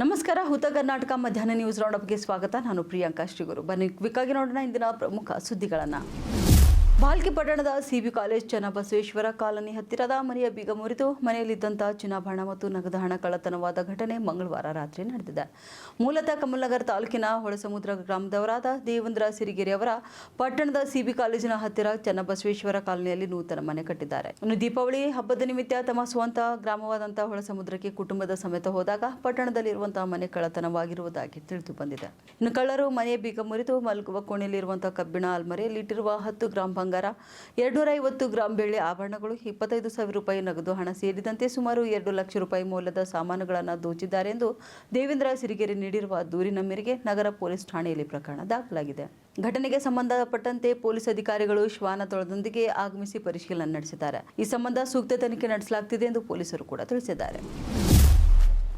ನಮಸ್ಕಾರ, ಹುತ ಕರ್ನಾಟಕ ಮಧ್ಯಾಹ್ನ ನ್ಯೂಸ್ ರೌಂಡಪ್ಗೆ ಸ್ವಾಗತ. ನಾನು ಪ್ರಿಯಾಂಕಾ ಶ್ರೀಗುರು. ಬನ್ನಿ ಕ್ವಿಕ್ಕಾಗಿ ನೋಡೋಣ ಇಂದಿನ ಪ್ರಮುಖ ಸುದ್ದಿಗಳನ್ನು. ಬಾಲ್ಕಿ ಪಟ್ಟಣದ ಸಿಬಿ ಕಾಲೇಜ್ ಚನ್ನಬಸವೇಶ್ವರ ಕಾಲನಿ ಹತ್ತಿರದ ಮನೆಯ ಬೀಗ ಮುರಿದು ಮನೆಯಲ್ಲಿದ್ದಂತಹ ಚಿನ್ನಾಭರಣ ಮತ್ತು ನಗದ ಹಣ ಕಳ್ಳತನವಾದ ಘಟನೆ ಮಂಗಳವಾರ ರಾತ್ರಿ ನಡೆದಿದೆ. ಮೂಲತಃ ಕಮಲ್ನಗರ್ ತಾಲೂಕಿನ ಹೊಳಸಮುದ್ರ ಗ್ರಾಮದವರಾದ ದೇವೇಂದ್ರ ಸಿರಿಗೆರೆ ಅವರ ಪಟ್ಟಣದ ಸಿಬಿ ಕಾಲೇಜಿನ ಹತ್ತಿರ ಚನ್ನಬಸವೇಶ್ವರ ಕಾಲನಿಯಲ್ಲಿ ನೂತನ ಮನೆ ಕಟ್ಟಿದ್ದಾರೆ. ಇನ್ನು ದೀಪಾವಳಿ ಹಬ್ಬದ ನಿಮಿತ್ತ ತಮ್ಮ ಸ್ವಂತ ಗ್ರಾಮವಾದಂತಹ ಹೊಳಸಮುದ್ರಕ್ಕೆ ಕುಟುಂಬದ ಸಮೇತ ಹೋದಾಗ ಪಟ್ಟಣದಲ್ಲಿರುವಂತಹ ಮನೆ ಕಳ್ಳತನವಾಗಿರುವುದಾಗಿ ತಿಳಿದು ಬಂದಿದೆ. ಇನ್ನು ಕಳ್ಳರು ಮನೆಯ ಬೀಗ ಮುರಿದು ಮಲಗುವ ಕೋಣೆಯಲ್ಲಿರುವಂತಹ ಕಬ್ಬಿಣ ಅಲ್ಮರೆಯಲ್ಲಿ ಇಟ್ಟಿರುವ ಹತ್ತು ಗ್ರಾಂ ಬಂಗಾರ. ಎರಡ್ನೂರ ಐವತ್ತು ಗ್ರಾಂ ಬೆಳ್ಳಿ ಆಭರಣಗಳು ಇಪ್ಪತ್ತೈದು ಸಾವಿರ ರೂಪಾಯಿ ನಗದು ಹಣ ಸೇರಿದಂತೆ ಸುಮಾರು ಎರಡು ಲಕ್ಷ ರೂಪಾಯಿ ಮೌಲ್ಯದ ಸಾಮಾನುಗಳನ್ನು ದೋಚಿದ್ದಾರೆ ಎಂದು ದೇವೇಂದ್ರ ಸಿರಿಗೆರೆ ನೀಡಿರುವ ದೂರಿನ ಮೇರೆಗೆ ನಗರ ಪೊಲೀಸ್ ಠಾಣೆಯಲ್ಲಿ ಪ್ರಕರಣ ದಾಖಲಾಗಿದೆ. ಘಟನೆಗೆ ಸಂಬಂಧಪಟ್ಟಂತೆ ಪೊಲೀಸ್ ಅಧಿಕಾರಿಗಳು ಶ್ವಾನ ತೊಳದೊಂದಿಗೆ ಆಗಮಿಸಿ ಪರಿಶೀಲನೆ ನಡೆಸಿದ್ದಾರೆ. ಈ ಸಂಬಂಧ ಸೂಕ್ತ ತನಿಖೆ ನಡೆಸಲಾಗುತ್ತಿದೆ ಎಂದು ಪೊಲೀಸರು ಕೂಡ ತಿಳಿಸಿದ್ದಾರೆ.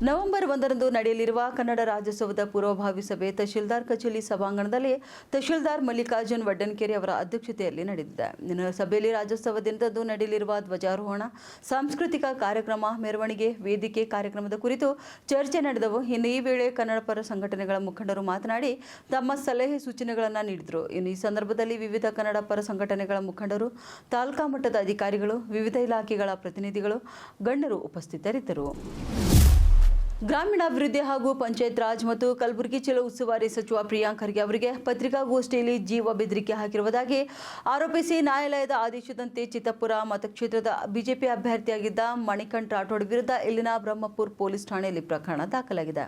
ನವೆಂಬರ್ ಒಂದರಂದು ನಡೆಯಲಿರುವ ಕನ್ನಡ ರಾಜ್ಯೋತ್ಸವದ ಪೂರ್ವಭಾವಿ ಸಭೆ ತಹಶೀಲ್ದಾರ್ ಕಚೇರಿ ಸಭಾಂಗಣದಲ್ಲಿ ತಹಶೀಲ್ದಾರ್ ಮಲ್ಲಿಕಾರ್ಜುನ್ ವಡ್ಡನ್ಕೆರೆ ಅವರ ಅಧ್ಯಕ್ಷತೆಯಲ್ಲಿ ನಡೆದಿದೆ. ಸಭೆಯಲ್ಲಿ ರಾಜ್ಯೋತ್ಸವ ದಿನದಂದು ನಡೆಯಲಿರುವ ಧ್ವಜಾರೋಹಣ, ಸಾಂಸ್ಕೃತಿಕ ಕಾರ್ಯಕ್ರಮ, ಮೆರವಣಿಗೆ, ವೇದಿಕೆ ಕಾರ್ಯಕ್ರಮದ ಕುರಿತು ಚರ್ಚೆ ನಡೆದವು. ಇನ್ನು ಈ ವೇಳೆ ಕನ್ನಡ ಪರ ಸಂಘಟನೆಗಳ ಮುಖಂಡರು ಮಾತನಾಡಿ ತಮ್ಮ ಸಲಹೆ ಸೂಚನೆಗಳನ್ನು ನೀಡಿದರು. ಇನ್ನು ಈ ಸಂದರ್ಭದಲ್ಲಿ ವಿವಿಧ ಕನ್ನಡ ಪರ ಸಂಘಟನೆಗಳ ಮುಖಂಡರು, ತಾಲೂಕಾ ಮಟ್ಟದ ಅಧಿಕಾರಿಗಳು, ವಿವಿಧ ಇಲಾಖೆಗಳ ಪ್ರತಿನಿಧಿಗಳು, ಗಣ್ಯರು ಉಪಸ್ಥಿತರಿದ್ದರು. ಗ್ರಾಮೀಣಾಭಿವೃದ್ಧಿ ಹಾಗೂ ಪಂಚಾಯತ್ ರಾಜ್ ಮತ್ತು ಕಲಬುರಗಿ ಜಿಲ್ಲಾ ಉಸ್ತುವಾರಿ ಸಚಿವ ಪ್ರಿಯಾಂಕ್ ಖರ್ಗೆ ಅವರಿಗೆ ಪತ್ರಿಕಾಗೋಷ್ಠಿಯಲ್ಲಿ ಜೀವ ಬೆದರಿಕೆ ಹಾಕಿರುವುದಾಗಿ ಆರೋಪಿಸಿ ನ್ಯಾಯಾಲಯದ ಆದೇಶದಂತೆ ಚಿತ್ತಪುರ ಮತಕ್ಷೇತ್ರದ ಬಿಜೆಪಿ ಅಭ್ಯರ್ಥಿಯಾಗಿದ್ದ ಮಣಿಕಂಠ್ ರಾಠೋಡ್ ವಿರುದ್ಧ ಇಲ್ಲಿನ ಬ್ರಹ್ಮಪುರ್ ಪೊಲೀಸ್ ಠಾಣೆಯಲ್ಲಿ ಪ್ರಕರಣ ದಾಖಲಾಗಿದೆ.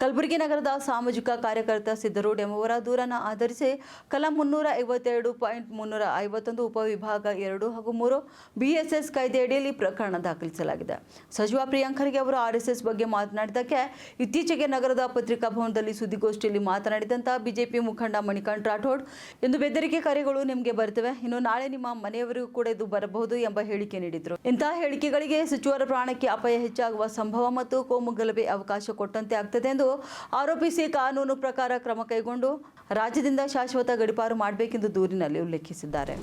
ಕಲಬುರಗಿ ನಗರದ ಸಾಮಾಜಿಕ ಕಾರ್ಯಕರ್ತ ಸಿದ್ದರೋಡ್ ಎಂಬುವರ ದೂರನ್ನು ಆಧರಿಸಿ ಕಲಂ ಮುನ್ನೂರ ಐವತ್ತೆರಡು ಪಾಯಿಂಟ್ ಮುನ್ನೂರ ಐವತ್ತೊಂದು ಉಪವಿಭಾಗ ಎರಡು ಹಾಗೂ ಮೂರು ಬಿಎಸ್ಎಸ್ ಕಾಯ್ದೆಯಡಿಯಲ್ಲಿ ಪ್ರಕರಣ ದಾಖಲಿಸಲಾಗಿದೆ. ಸಚಿವ ಪ್ರಿಯಾಂಕ್ ಖರ್ಗೆ ಅವರು ಆರ್ಎಸ್ಎಸ್ ಬಗ್ಗೆ ಮಾತನಾಡಿದ್ದಕ್ಕೆ ಇತ್ತೀಚೆಗೆ ನಗರದ ಪತ್ರಿಕಾ ಭವನದಲ್ಲಿ ಸುದ್ದಿಗೋಷ್ಠಿಯಲ್ಲಿ ಮಾತನಾಡಿದಂತಹ ಬಿಜೆಪಿ ಮುಖಂಡ ಮಣಿಕಾಂತ್ ರಾಠೋಡ್ ಎಂದು ಬೆದರಿಕೆ ಕಾರ್ಯಗಳು ನಿಮಗೆ ಬರ್ತವೆ ಇನ್ನು ನಾಳೆ ನಿಮ್ಮ ಮನೆಯವರಿಗೂ ಕೂಡ ಇದು ಬರಬಹುದು ಎಂಬ ಹೇಳಿಕೆ ನೀಡಿದರು. ಇಂತಹ ಹೇಳಿಕೆಗಳಿಗೆ ಸಚಿವರ ಪ್ರಾಣಕ್ಕೆ ಅಪಾಯ ಹೆಚ್ಚಾಗುವ ಸಂಭವ ಮತ್ತು ಕೋಮು ಗಲಭೆ ಅವಕಾಶ ಕೊಟ್ಟಂತೆ ಆಗ್ತದೆ ಎಂದು ಆರೋಪಿಸಿ ಕಾನೂನು ಪ್ರಕಾರ ಕ್ರಮ ಕೈಗೊಂಡು ರಾಜ್ಯದಿಂದ ಶಾಶ್ವತ ಗಡಿಪಾರು ಮಾಡಬೇಕೆಂದು ದೂರಿನಲ್ಲಿ ಉಲ್ಲೇಖಿಸಿದ್ದಾರೆ.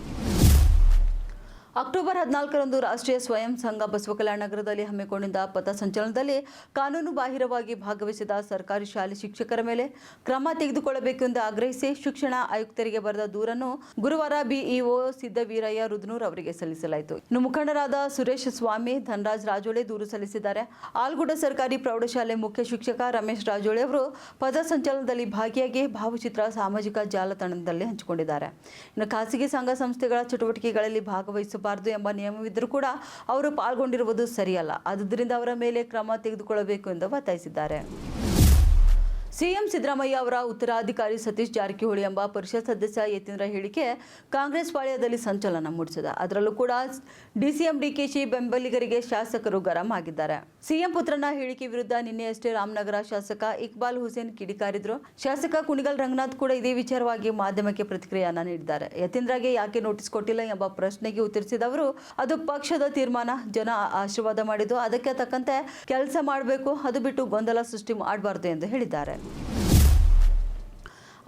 ಅಕ್ಟೋಬರ್ ಹದಿನಾಲ್ಕರಂದು ರಾಷ್ಟ್ರೀಯ ಸ್ವಯಂ ಸಂಘ ಬಸವಕಲ್ಯಾಣ ನಗರದಲ್ಲಿ ಹಮ್ಮಿಕೊಂಡಿದ್ದ ಪಥಸಂಚಲನದಲ್ಲಿ ಕಾನೂನು ಬಾಹಿರವಾಗಿ ಭಾಗವಹಿಸಿದ ಸರ್ಕಾರಿ ಶಾಲೆ ಶಿಕ್ಷಕರ ಮೇಲೆ ಕ್ರಮ ತೆಗೆದುಕೊಳ್ಳಬೇಕು ಎಂದು ಆಗ್ರಹಿಸಿ ಶಿಕ್ಷಣ ಆಯುಕ್ತರಿಗೆ ಬರೆದ ದೂರನ್ನು ಗುರುವಾರ ಬಿಇಒ ಸಿದ್ದವೀರಯ್ಯ ರುದ್ನೂರ್ ಅವರಿಗೆ ಸಲ್ಲಿಸಲಾಯಿತು. ಇನ್ನು ಮುಖಂಡರಾದ ಸುರೇಶ್ ಸ್ವಾಮಿ, ಧನರಾಜ್ ರಾಜೋಳೆ ದೂರು ಸಲ್ಲಿಸಿದ್ದಾರೆ. ಆಲ್ಗುಡ ಸರ್ಕಾರಿ ಪ್ರೌಢಶಾಲೆ ಮುಖ್ಯ ಶಿಕ್ಷಕ ರಮೇಶ್ ರಾಜೋಳೆ ಅವರು ಪಥಸಂಚಲನದಲ್ಲಿ ಭಾಗಿಯಾಗಿ ಭಾವಚಿತ್ರ ಸಾಮಾಜಿಕ ಜಾಲತಾಣದಲ್ಲಿ ಹಂಚಿಕೊಂಡಿದ್ದಾರೆ. ಇನ್ನು ಖಾಸಗಿ ಸಂಘ ಸಂಸ್ಥೆಗಳ ಚಟುವಟಿಕೆಗಳಲ್ಲಿ ಭಾಗವಹಿಸಬಾರದು ಎಂಬ ನಿಯಮವಿದ್ದರೂ ಕೂಡ ಅವರು ಪಾಲ್ಗೊಂಡಿರುವುದು ಸರಿಯಲ್ಲ. ಆದ್ದರಿಂದ ಅವರ ಮೇಲೆ ಕ್ರಮ ತೆಗೆದುಕೊಳ್ಳಬೇಕು ಎಂದು ಒತ್ತಾಯಿಸಿದ್ದಾರೆ. ಸಿಎಂ ಸಿದ್ದರಾಮಯ್ಯ ಅವರ ಉತ್ತರಾಧಿಕಾರಿ ಸತೀಶ್ ಜಾರಕಿಹೊಳಿ ಎಂಬ ಪರಿಷತ್ ಸದಸ್ಯ ಯತೀಂದ್ರ ಹೇಳಿಕೆ ಕಾಂಗ್ರೆಸ್ ಪಾಳ್ಯದಲ್ಲಿ ಸಂಚಲನ ಮೂಡಿಸಿದೆ. ಅದರಲ್ಲೂ ಕೂಡ ಡಿಸಿಎಂ ಡಿಕೆಶಿ ಬೆಂಬಲಿಗರಿಗೆ ಶಾಸಕರು ಗರಂ ಆಗಿದ್ದಾರೆ. ಸಿಎಂ ಪುತ್ರನ ಹೇಳಿಕೆ ವಿರುದ್ಧ ನಿನ್ನೆಯಷ್ಟೇ ರಾಮನಗರ ಶಾಸಕ ಇಕ್ಬಾಲ್ ಹುಸೇನ್ ಕಿಡಿಕಾರಿದ್ರು ಶಾಸಕ ಕುಣಿಗಲ್ ರಂಗನಾಥ್ ಕೂಡ ಇದೇ ವಿಚಾರವಾಗಿ ಮಾಧ್ಯಮಕ್ಕೆ ಪ್ರತಿಕ್ರಿಯೆಯನ್ನ ನೀಡಿದ್ದಾರೆ. ಯತೀಂದ್ರಗೆ ಯಾಕೆ ನೋಟಿಸ್ ಕೊಟ್ಟಿಲ್ಲ ಎಂಬ ಪ್ರಶ್ನೆಗೆ ಉತ್ತರಿಸಿದ ಅವರು, ಅದು ಪಕ್ಷದ ತೀರ್ಮಾನ, ಜನ ಆಶೀರ್ವಾದ ಮಾಡಿದ್ದು, ಅದಕ್ಕೆ ತಕ್ಕಂತೆ ಕೆಲಸ ಮಾಡಬೇಕು, ಅದು ಬಿಟ್ಟು ಗೊಂದಲ ಸೃಷ್ಟಿ ಮಾಡಬಾರ್ದು ಎಂದು ಹೇಳಿದ್ದಾರೆ.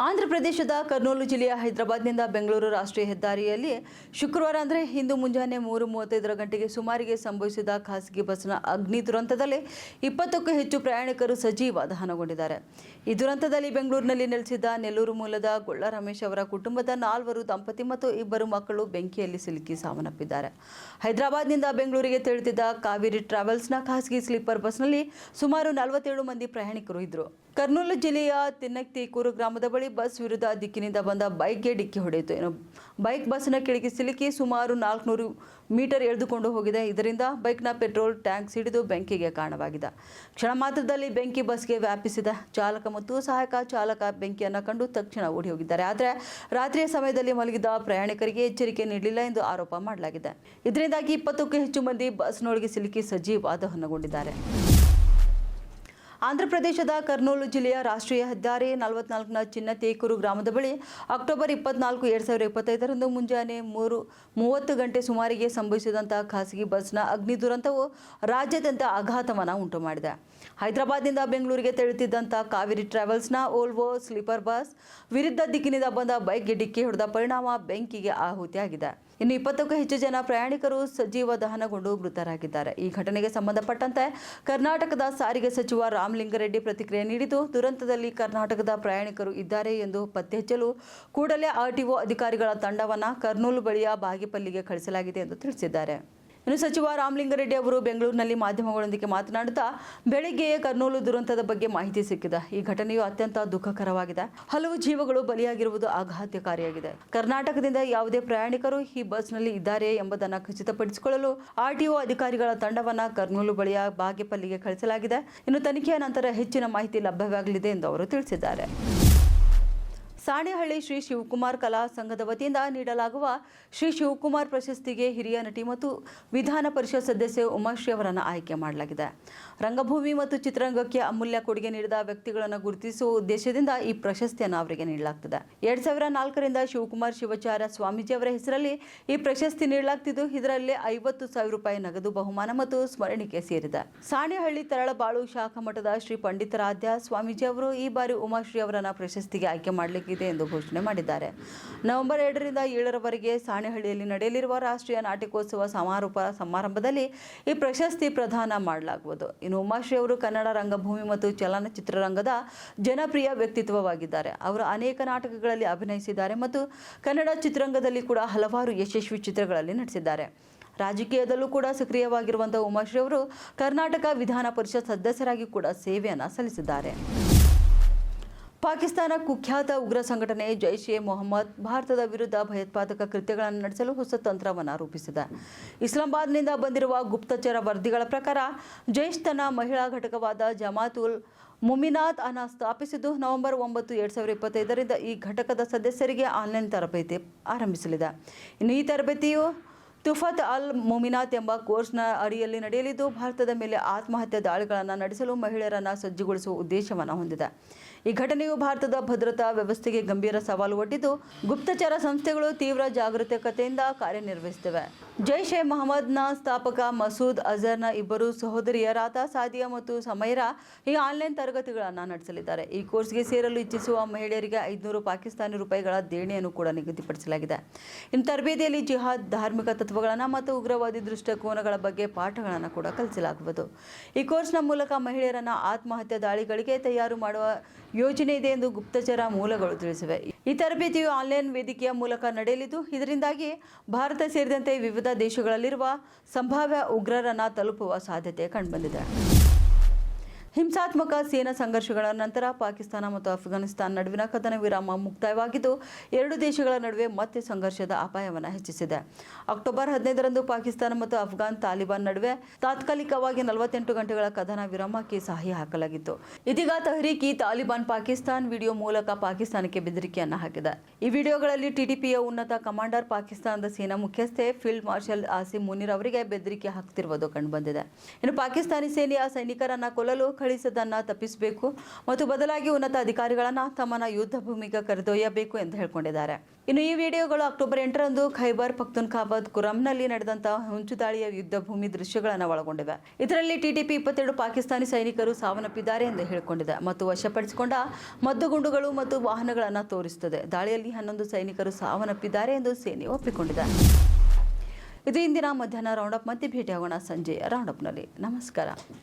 ಆಂಧ್ರ ಪ್ರದೇಶದ ಕರ್ನೂಲು ಜಿಲ್ಲೆಯ ಹೈದರಾಬಾದ್ನಿಂದ ಬೆಂಗಳೂರು ರಾಷ್ಟ್ರೀಯ ಹೆದ್ದಾರಿಯಲ್ಲಿ ಶುಕ್ರವಾರ ಅಂದರೆ ಇಂದು ಮುಂಜಾನೆ ಮೂರು ಮೂವತ್ತೈದರ ಗಂಟೆಗೆ ಸುಮಾರಿಗೆ ಸಂಭವಿಸಿದ ಖಾಸಗಿ ಬಸ್ನ ಅಗ್ನಿ ದುರಂತದಲ್ಲಿ ಇಪ್ಪತ್ತಕ್ಕೂ ಹೆಚ್ಚು ಪ್ರಯಾಣಿಕರು ಸಜೀವ ದಹನಗೊಂಡಿದ್ದಾರೆ. ಈ ದುರಂತದಲ್ಲಿ ಬೆಂಗಳೂರಿನಲ್ಲಿ ನೆಲೆಸಿದ್ದ ನೆಲ್ಲೂರು ಮೂಲದ ಗೊಳ್ಳ ರಮೇಶ್ ಅವರ ಕುಟುಂಬದ ನಾಲ್ವರು ದಂಪತಿ ಮತ್ತು ಇಬ್ಬರು ಮಕ್ಕಳು ಬೆಂಕಿಯಲ್ಲಿ ಸಿಲುಕಿ ಸಾವನ್ನಪ್ಪಿದ್ದಾರೆ. ಹೈದರಾಬಾದ್ನಿಂದ ಬೆಂಗಳೂರಿಗೆ ತೆರಳುತ್ತಿದ್ದ ಕಾವೇರಿ ಟ್ರಾವೆಲ್ಸ್ನ ಖಾಸಗಿ ಸ್ಲೀಪರ್ ಬಸ್ನಲ್ಲಿ ಸುಮಾರು ನಲವತ್ತೇಳು ಮಂದಿ ಪ್ರಯಾಣಿಕರು ಇದ್ದರು. ಕರ್ನೂಲು ಜಿಲ್ಲೆಯ ತಿನ್ನಕ್ತೀಕೂರು ಗ್ರಾಮದ ಬಳಿ ಬಸ್ ವಿರುದ್ಧ ದಿಕ್ಕಿನಿಂದ ಬಂದ ಬೈಕ್ಗೆ ಡಿಕ್ಕಿ ಹೊಡೆಯಿತು. ಏನು ಬೈಕ್ ಬಸ್ನ ಕೆಳಗೆ ಸಿಲುಕಿ ಸುಮಾರು ನಾಲ್ಕುನೂರು ಮೀಟರ್ ಎಳೆದುಕೊಂಡು ಹೋಗಿದೆ. ಇದರಿಂದ ಬೈಕ್ನ ಪೆಟ್ರೋಲ್ ಟ್ಯಾಂಕ್ ಸಿಡಿದು ಬೆಂಕಿಗೆ ಕಾರಣವಾಗಿದೆ. ಕ್ಷಣ ಮಾತ್ರದಲ್ಲಿ ಬೆಂಕಿ ಬಸ್ಗೆ ವ್ಯಾಪಿಸಿದ ಚಾಲಕ ಮತ್ತು ಸಹಾಯಕ ಚಾಲಕ ಬೆಂಕಿಯನ್ನು ಕಂಡು ತಕ್ಷಣ ಓಡಿ ಹೋಗಿದ್ದಾರೆ. ಆದರೆ ರಾತ್ರಿಯ ಸಮಯದಲ್ಲಿ ಮಲಗಿದ ಪ್ರಯಾಣಿಕರಿಗೆ ಎಚ್ಚರಿಕೆ ನೀಡಲಿಲ್ಲ ಎಂದು ಆರೋಪ ಮಾಡಲಾಗಿದೆ. ಇದರಿಂದಾಗಿ ಇಪ್ಪತ್ತಕ್ಕೂ ಹೆಚ್ಚು ಮಂದಿ ಬಸ್ನೊಳಗೆ ಸಿಲುಕಿ ಸಜೀವ ದಹನಗೊಂಡಿದ್ದಾರೆ ಆಂಧ್ರಪ್ರದೇಶದ ಕರ್ನೂಲು ಜಿಲ್ಲೆಯ ರಾಷ್ಟ್ರೀಯ ಹೆದ್ದಾರಿ ನಲವತ್ನಾಲ್ಕನ ಚಿನ್ನತೇಕೂರು ಗ್ರಾಮದ ಬಳಿ ಅಕ್ಟೋಬರ್ ಇಪ್ಪತ್ನಾಲ್ಕು ಎರಡು ಸಾವಿರದ ಇಪ್ಪತ್ತೈದರಂದು ಮುಂಜಾನೆ ಮೂರು, ಮೂವತ್ತು ಗಂಟೆ ಸುಮಾರಿಗೆ ಸಂಭವಿಸಿದಂತಹ ಖಾಸಗಿ ಬಸ್ನ ಅಗ್ನಿ ದುರಂತವು ರಾಜ್ಯಾದ್ಯಂತ ಆಘಾತವನ್ನು ಉಂಟು ಮಾಡಿದೆ ಹೈದರಾಬಾದ್ನಿಂದ ಬೆಂಗಳೂರಿಗೆ ತೆರಳುತ್ತಿದ್ದಂಥ ಕಾವೇರಿ ಟ್ರಾವೆಲ್ಸ್ನ ಓಲ್ವೋ ಸ್ಲೀಪರ್ ಬಸ್ ವಿರುದ್ಧ ದಿಕ್ಕಿನಿಂದ ಬಂದ ಬೈಕ್ಗೆ ಡಿಕ್ಕಿ ಹೊಡೆದ ಪರಿಣಾಮ ಬೆಂಕಿಗೆ ಆಹುತಿಯಾಗಿದೆ. ಇನ್ನು ಇಪ್ಪತ್ತಕ್ಕೂ ಹೆಚ್ಚು ಜನ ಪ್ರಯಾಣಿಕರು ಸಜೀವ ದಹನಗೊಂಡು ಮೃತರಾಗಿದ್ದಾರೆ ಈ ಘಟನೆಗೆ ಸಂಬಂಧಪಟ್ಟಂತೆ ಕರ್ನಾಟಕದ ಸಾರಿಗೆ ಸಚಿವ ರಾಮಲಿಂಗಾರೆಡ್ಡಿ ಪ್ರತಿಕ್ರಿಯೆ ನೀಡಿದ್ದು, ದುರಂತದಲ್ಲಿ ಕರ್ನಾಟಕದ ಪ್ರಯಾಣಿಕರು ಇದ್ದಾರೆ ಎಂದು ಪತ್ತೆಹಚ್ಚಲು ಕೂಡಲೇ ಆರ್ಟಿಒ ಅಧಿಕಾರಿಗಳ ತಂಡವನ್ನು ಕರ್ನೂಲು ಬಳಿಯ ಬಾಗಿಪಲ್ಲಿಗೆ ಕಳಿಸಲಾಗಿದೆ ಎಂದು ತಿಳಿಸಿದ್ದಾರೆ. ಇನ್ನು ಸಚಿವ ರಾಮಲಿಂಗಾರೆಡ್ಡಿ ಅವರು ಬೆಂಗಳೂರಿನಲ್ಲಿ ಮಾಧ್ಯಮಗಳೊಂದಿಗೆ ಮಾತನಾಡುತ್ತಾ ಬೆಳಗ್ಗೆಯೇ ಕರ್ನೂಲು ದುರಂತದ ಬಗ್ಗೆ ಮಾಹಿತಿ ಸಿಕ್ಕಿದೆ. ಈ ಘಟನೆಯು ಅತ್ಯಂತ ದುಃಖಕರವಾಗಿದೆ. ಹಲವು ಜೀವಗಳು ಬಲಿಯಾಗಿರುವುದು ಆಘಾತಕಾರಿಯಾಗಿದೆ. ಕರ್ನಾಟಕದಿಂದ ಯಾವುದೇ ಪ್ರಯಾಣಿಕರು ಈ ಬಸ್ನಲ್ಲಿ ಇದ್ದಾರೆ ಎಂಬುದನ್ನು ಖಚಿತಪಡಿಸಿಕೊಳ್ಳಲು ಆರ್ಟಿಒ ಅಧಿಕಾರಿಗಳ ತಂಡವನ್ನು ಕರ್ನೂಲು ಬಳಿಯ ಬಾಗೇಪಲ್ಲಿಗೆ ಕಳಿಸಲಾಗಿದೆ. ಇನ್ನು ತನಿಖೆಯ ನಂತರ ಹೆಚ್ಚಿನ ಮಾಹಿತಿ ಲಭ್ಯವಾಗಲಿದೆ ಎಂದು ಅವರು ತಿಳಿಸಿದ್ದಾರೆ. ಸಾಣೆಹಳ್ಳಿ ಶ್ರೀ ಶಿವಕುಮಾರ್ ಕಲಾ ಸಂಘದ ವತಿಯಿಂದ ನೀಡಲಾಗುವ ಶ್ರೀ ಶಿವಕುಮಾರ್ ಪ್ರಶಸ್ತಿಗೆ ಹಿರಿಯ ನಟಿ ಮತ್ತು ವಿಧಾನ ಪರಿಷತ್ ಸದಸ್ಯೆ ಉಮಾಶ್ರೀ ಅವರನ್ನು ಆಯ್ಕೆ ಮಾಡಲಾಗಿದೆ. ರಂಗಭೂಮಿ ಮತ್ತು ಚಿತ್ರರಂಗಕ್ಕೆ ಅಮೂಲ್ಯ ಕೊಡುಗೆ ನೀಡಿದ ವ್ಯಕ್ತಿಗಳನ್ನು ಗುರುತಿಸುವ ಉದ್ದೇಶದಿಂದ ಈ ಪ್ರಶಸ್ತಿಯನ್ನು ಅವರಿಗೆ ನೀಡಲಾಗ್ತದೆ. ಎರಡ್ ಸಾವಿರ ನಾಲ್ಕರಿಂದ ಶಿವಕುಮಾರ್ ಶಿವಾಚಾರ್ಯ ಸ್ವಾಮೀಜಿ ಅವರ ಹೆಸರಲ್ಲಿ ಈ ಪ್ರಶಸ್ತಿ ನೀಡಲಾಗ್ತಿದ್ದು, ಇದರಲ್ಲಿ ಐವತ್ತು ಸಾವಿರ ರೂಪಾಯಿ ನಗದು ಬಹುಮಾನ ಮತ್ತು ಸ್ಮರಣಿಕೆ ಸೇರಿದೆ. ಸಾಣೆಹಳ್ಳಿ ತರಳಬಾಳು ಶಾಖಾ ಮಠದ ಶ್ರೀ ಪಂಡಿತರಾಧ್ಯ ಸ್ವಾಮೀಜಿ ಅವರು ಈ ಬಾರಿ ಉಮಾಶ್ರೀ ಅವರನ್ನ ಪ್ರಶಸ್ತಿಗೆ ಆಯ್ಕೆ ಮಾಡಲಿಕ್ಕಿದೆ ಎಂದು ಘೋಷಣೆ ಮಾಡಿದ್ದಾರೆ. ನವೆಂಬರ್ ಎರಡರಿಂದ ಏಳರವರೆಗೆ ಸಾಣೆಹಳ್ಳಿಯಲ್ಲಿ ನಡೆಯಲಿರುವ ರಾಷ್ಟ್ರೀಯ ನಾಟಕೋತ್ಸವ ಸಮಾರೋಪ ಸಮಾರಂಭದಲ್ಲಿ ಈ ಪ್ರಶಸ್ತಿ ಪ್ರದಾನ ಮಾಡಲಾಗುವುದು. ಇನ್ನು ಉಮಾಶ್ರೀ ಅವರು ಕನ್ನಡ ರಂಗಭೂಮಿ ಮತ್ತು ಚಲನಚಿತ್ರರಂಗದ ಜನಪ್ರಿಯ ವ್ಯಕ್ತಿತ್ವವಾಗಿದ್ದಾರೆ. ಅವರು ಅನೇಕ ನಾಟಕಗಳಲ್ಲಿ ಅಭಿನಯಿಸಿದ್ದಾರೆ ಮತ್ತು ಕನ್ನಡ ಚಿತ್ರರಂಗದಲ್ಲಿ ಕೂಡ ಹಲವಾರು ಯಶಸ್ವಿ ಚಿತ್ರಗಳಲ್ಲಿ ನಟಿಸಿದ್ದಾರೆ. ರಾಜಕೀಯದಲ್ಲೂ ಕೂಡ ಸಕ್ರಿಯವಾಗಿರುವಂತಹ ಉಮಾಶ್ರೀ ಅವರು ಕರ್ನಾಟಕ ವಿಧಾನ ಪರಿಷತ್ ಸದಸ್ಯರಾಗಿ ಕೂಡ ಸೇವೆಯನ್ನು ಸಲ್ಲಿಸಿದ್ದಾರೆ. ಪಾಕಿಸ್ತಾನ ಕುಖ್ಯಾತ ಉಗ್ರ ಸಂಘಟನೆ ಜೈಷ್ ಎ ಮೊಹಮ್ಮದ್ ಭಾರತದ ವಿರುದ್ಧ ಭಯೋತ್ಪಾದಕ ಕೃತ್ಯಗಳನ್ನು ನಡೆಸಲು ಹೊಸ ತಂತ್ರವನ್ನು ರೂಪಿಸಿದೆ. ಇಸ್ಲಾಮಾಬಾದ್ನಿಂದ ಬಂದಿರುವ ಗುಪ್ತಚರ ವರದಿಗಳ ಪ್ರಕಾರ ಜೈಷ್ ತನ್ನ ಮಹಿಳಾ ಘಟಕವಾದ ಜಮಾತುಲ್ ಮುಮಿನಾತ್ ಅನ್ನ ಸ್ಥಾಪಿಸಿದ್ದು ನವೆಂಬರ್ ಒಂಬತ್ತು ಎರಡು ಸಾವಿರದ ಇಪ್ಪತ್ತೈದರಿಂದ ಈ ಘಟಕದ ಸದಸ್ಯರಿಗೆ ಆನ್ಲೈನ್ ತರಬೇತಿ ಆರಂಭಿಸಲಿದೆ. ಇನ್ನು ಈ ತರಬೇತಿಯು ತುಫತ್ ಅಲ್ ಮುಮಿನಾತ್ ಎಂಬ ಕೋರ್ಸ್ನ ಅಡಿಯಲ್ಲಿ ನಡೆಯಲಿದ್ದು, ಭಾರತದ ಮೇಲೆ ಆತ್ಮಹತ್ಯೆ ದಾಳಿಗಳನ್ನು ನಡೆಸಲು ಮಹಿಳೆಯರನ್ನು ಸಜ್ಜುಗೊಳಿಸುವ ಉದ್ದೇಶವನ್ನು ಹೊಂದಿದೆ. ಈ ಘಟನೆಯು ಭಾರತದ ಭದ್ರತಾ ವ್ಯವಸ್ಥೆಗೆ ಗಂಭೀರ ಸವಾಲು ಒಡ್ಡಿದ್ದು, ಗುಪ್ತಚರ ಸಂಸ್ಥೆಗಳು ತೀವ್ರ ಜಾಗರೂಕತೆಯಿಂದ ಕಾರ್ಯನಿರ್ವಹಿಸುತ್ತಿವೆ. ಜೈಷ್ ಎ ಮೊಹಮ್ಮದ್ನ ಸ್ಥಾಪಕ ಮಸೂದ್ ಅಜರ್ನ ಇಬ್ಬರು ಸಹೋದರಿಯರಾದ ಸಾದಿಯಾ ಮತ್ತು ಸಮೈರಾ ಈ ಆನ್ಲೈನ್ ತರಗತಿಗಳನ್ನು ನಡೆಸಲಿದ್ದಾರೆ. ಈ ಕೋರ್ಸ್ಗೆ ಸೇರಲು ಇಚ್ಛಿಸುವ ಮಹಿಳೆಯರಿಗೆ ಐದುನೂರು ಪಾಕಿಸ್ತಾನಿ ರೂಪಾಯಿಗಳ ದೇಣಿಯನ್ನು ಕೂಡ ನಿಗದಿಪಡಿಸಲಾಗಿದೆ. ಇನ್ನು ತರಬೇತಿಯಲ್ಲಿ ಜಿಹಾದ್, ಧಾರ್ಮಿಕ ತತ್ವಗಳನ್ನು ಮತ್ತು ಉಗ್ರವಾದಿ ದೃಷ್ಟಿಕೋನಗಳ ಬಗ್ಗೆ ಪಾಠಗಳನ್ನು ಕೂಡ ಕಲಿಸಲಾಗುವುದು. ಈ ಕೋರ್ಸ್ನ ಮೂಲಕ ಮಹಿಳೆಯರನ್ನು ಆತ್ಮಹತ್ಯೆ ದಾಳಿಗಳಿಗೆ ತಯಾರು ಮಾಡುವ ಯೋಜನೆ ಇದೆ ಎಂದು ಗುಪ್ತಚರ ಮೂಲಗಳು ತಿಳಿಸಿವೆ. ಈ ತರಬೇತಿಯು ಆನ್ಲೈನ್ ವೇದಿಕೆಯ ಮೂಲಕ ನಡೆಯಲಿದ್ದು, ಇದರಿಂದಾಗಿ ಭಾರತ ಸೇರಿದಂತೆ ವಿವಿಧ ದೇಶಗಳಲ್ಲಿರುವ ಸಂಭಾವ್ಯ ಉಗ್ರರನ್ನು ತಲುಪುವ ಸಾಧ್ಯತೆ ಕಂಡುಬಂದಿದೆ. ಹಿಂಸಾತ್ಮಕ ಸೇನಾ ಸಂಘರ್ಷಗಳ ನಂತರ ಪಾಕಿಸ್ತಾನ ಮತ್ತು ಅಫ್ಘಾನಿಸ್ತಾನ ನಡುವಿನ ಕದನ ವಿರಾಮ ಮುಕ್ತಾಯವಾಗಿದ್ದು, ಎರಡು ದೇಶಗಳ ನಡುವೆ ಮತ್ತೆ ಸಂಘರ್ಷದ ಅಪಾಯವನ್ನು ಹೆಚ್ಚಿಸಿದೆ. ಅಕ್ಟೋಬರ್ ಹದಿನೈದರಂದು ಪಾಕಿಸ್ತಾನ ಮತ್ತು ಅಫ್ಘಾನ್ ತಾಲಿಬಾನ್ ನಡುವೆ ತಾತ್ಕಾಲಿಕವಾಗಿ ನಲವತ್ತೆಂಟು ಗಂಟೆಗಳ ಕದನ ವಿರಾಮಕ್ಕೆ ಸಹಿ ಹಾಕಲಾಗಿತ್ತು. ಇದೀಗ ತಹರೀಕಿ ತಾಲಿಬಾನ್ ಪಾಕಿಸ್ತಾನ್ ವಿಡಿಯೋ ಮೂಲಕ ಪಾಕಿಸ್ತಾನಕ್ಕೆ ಬೆದರಿಕೆಯನ್ನು ಹಾಕಿದೆ. ಈ ವಿಡಿಯೋಗಳಲ್ಲಿ ಟಿಡಿಪಿಯ ಉನ್ನತ ಕಮಾಂಡರ್ ಪಾಕಿಸ್ತಾನದ ಸೇನಾ ಮುಖ್ಯಸ್ಥೆ ಫೀಲ್ಡ್ ಮಾರ್ಷಲ್ ಆಸಿಮ್ ಮುನಿರ್ ಅವರಿಗೆ ಬೆದರಿಕೆ ಹಾಕ್ತಿರುವುದು ಕಂಡುಬಂದಿದೆ. ಇನ್ನು ಪಾಕಿಸ್ತಾನಿ ಸೇನೆಯ ಸೈನಿಕರನ್ನ ಕೊಲ್ಲಲು ಕಳಿಸದನ್ನ ತಪ್ಪಿಸಬೇಕು ಮತ್ತು ಬದಲಾಗಿ ಉನ್ನತ ಅಧಿಕಾರಿಗಳನ್ನ ತಮ್ಮನ ಯುದ್ಧ ಭೂಮಿಗೆ ಕರೆದೊಯ್ಯಬೇಕು ಎಂದು ಹೇಳಿಕೊಂಡಿದ್ದಾರೆ. ಇನ್ನು ಈ ವಿಡಿಯೋಗಳು ಅಕ್ಟೋಬರ್ ಎಂಟರಂದು ಖೈಬರ್ ಪಖ್ತೂನ್ಖಾಬಾದ್ ಕುರಂನಲ್ಲಿ ನಡೆದಂತಹ ಹೊಂಚು ದಾಳಿಯ ಯುದ್ಧ ಭೂಮಿ ದೃಶ್ಯಗಳನ್ನು ಒಳಗೊಂಡಿವೆ. ಇದರಲ್ಲಿ ಟಿಟಿಪಿ ಇಪ್ಪತ್ತೆರಡು ಪಾಕಿಸ್ತಾನಿ ಸೈನಿಕರು ಸಾವನ್ನಪ್ಪಿದ್ದಾರೆ ಎಂದು ಹೇಳಿಕೊಂಡಿದೆ. ಮತ್ತು ವಶಪಡಿಸಿಕೊಂಡ ಮದ್ದುಗುಂಡುಗಳು ಮತ್ತು ವಾಹನಗಳನ್ನು ತೋರಿಸುತ್ತದೆ. ದಾಳಿಯಲ್ಲಿ ಹನ್ನೊಂದು ಸೈನಿಕರು ಸಾವನ್ನಪ್ಪಿದ್ದಾರೆ ಎಂದು ಸೇನೆ ಒಪ್ಪಿಕೊಂಡಿದೆ. ಇದು ಇಂದಿನ ಮಧ್ಯಾಹ್ನ ರೌಂಡಪ್ ಮತ್ತೆ ಭೇಟಿಯಾಗೋಣ ಸಂಜೆ ರೌಂಡಪ್ನಲ್ಲಿ ನಮಸ್ಕಾರ.